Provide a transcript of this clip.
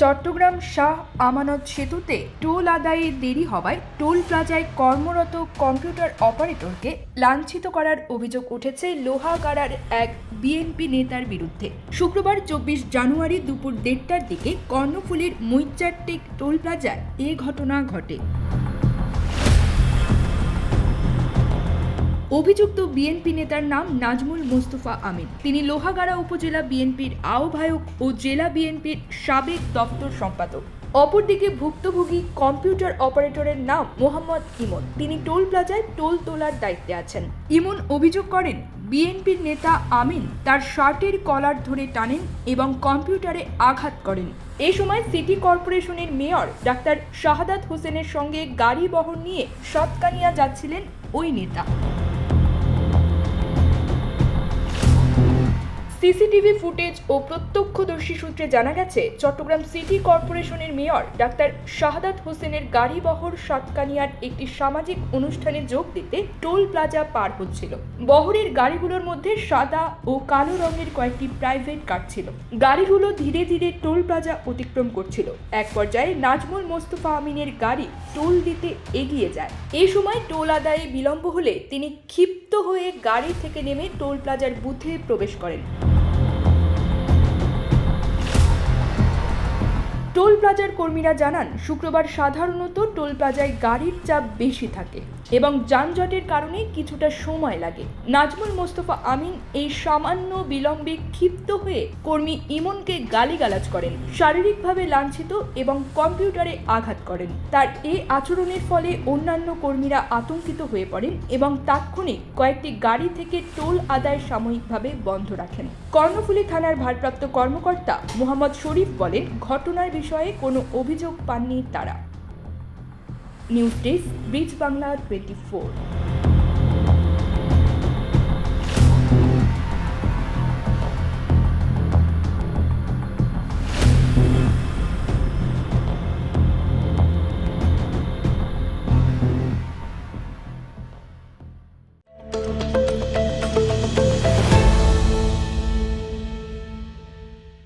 চট্টগ্রাম শাহ আমানত সেতুতে টোল আদায়ে দেরি হওয়ায় টোল প্লাজায় কর্মরত কম্পিউটার অপারেটরকে লাঞ্ছিত করার অভিযোগ উঠেছে লোহাগাড়ার এক বিএনপি নেতার বিরুদ্ধে। শুক্রবার চব্বিশ জানুয়ারি দুপুর দেড়টার দিকে কর্ণফুলীর মৈচারটেক টোল প্লাজায় এ ঘটনা ঘটে। অভিযুক্ত বিএনপি নেতার নাম নাজমুল মোস্তফা আমিন। তিনি লোহাগাড়া উপজেলা বিএনপির আহ্বায়ক ও জেলা বিএনপির সাবেক দপ্তর সম্পাদক। অপরদিকে ভুক্তভোগী কম্পিউটার অপারেটরের নাম মোহাম্মদ ইমন। তিনি টোল প্লাজায় টোল তোলার দায়িত্বে আছেন। ইমন অভিযোগ করেন, বিএনপির নেতা আমিন তার শার্টের কলার ধরে টানেন এবং কম্পিউটারে আঘাত করেন। এ সময় সিটি কর্পোরেশনের মেয়র ডাক্তার শাহাদাত হোসেনের সঙ্গে গাড়ি বহন নিয়ে সৎকানিয়া যাচ্ছিলেন ওই নেতা। সিসিটিভি ফুটেজ ও প্রত্যক্ষদর্শী সূত্রে জানা গেছে, চট্টগ্রাম সিটি কর্পোরেশনের মেয়র ডাক্তার শাহাদাত হোসেনের গাড়ি বহর সাতকানিয়ার একটি সামাজিক অনুষ্ঠানে যোগ দিতে টোল প্লাজা পার হচ্ছিল। বহরের গাড়িগুলোর মধ্যে সাদা ও কালো রঙের কয়েকটি প্রাইভেট কার ছিল। গাড়িগুলো ধীরে ধীরে টোল প্লাজা অতিক্রম করছিল। এক পর্যায়ে নাজমুল মোস্তফা আমিনের গাড়ি টোল দিতে এগিয়ে যায়। এ সময় টোল আদায়ে বিলম্ব হলে তিনি ক্ষিপ্ত হয়ে গাড়ি থেকে নেমে টোল প্লাজার বুথে প্রবেশ করেন। প্লাজার কর্মীরা জানান, শুক্রবার সাধারণত টোল প্লাজায় গাড়ির চাপ বেশি থাকে এবং যানজটের কারণে কিছুটা সময় লাগে। নাজমুল মোস্তফা আমিন এই সামান্য বিলম্বে ক্ষিপ্ত হয়ে কর্মী ইমনকে গালিগালাজ করেন, শারীরিকভাবে লাঞ্ছিত এবং কম্পিউটারে আঘাত করেন। তার এই আচরণের ফলে অন্যান্য কর্মীরা আতঙ্কিত হয়ে পড়েন এবং তাৎক্ষণিক কয়েকটি গাড়ি থেকে টোল আদায় সাময়িকভাবে বন্ধ রাখেন। কর্ণফুলী থানার ভারপ্রাপ্ত কর্মকর্তা মোহাম্মদ শরীফ বলেন, ঘটনার বিষয়ে কোনো অভিযোগ পাননি তারা। News desk bridge Bangla twenty four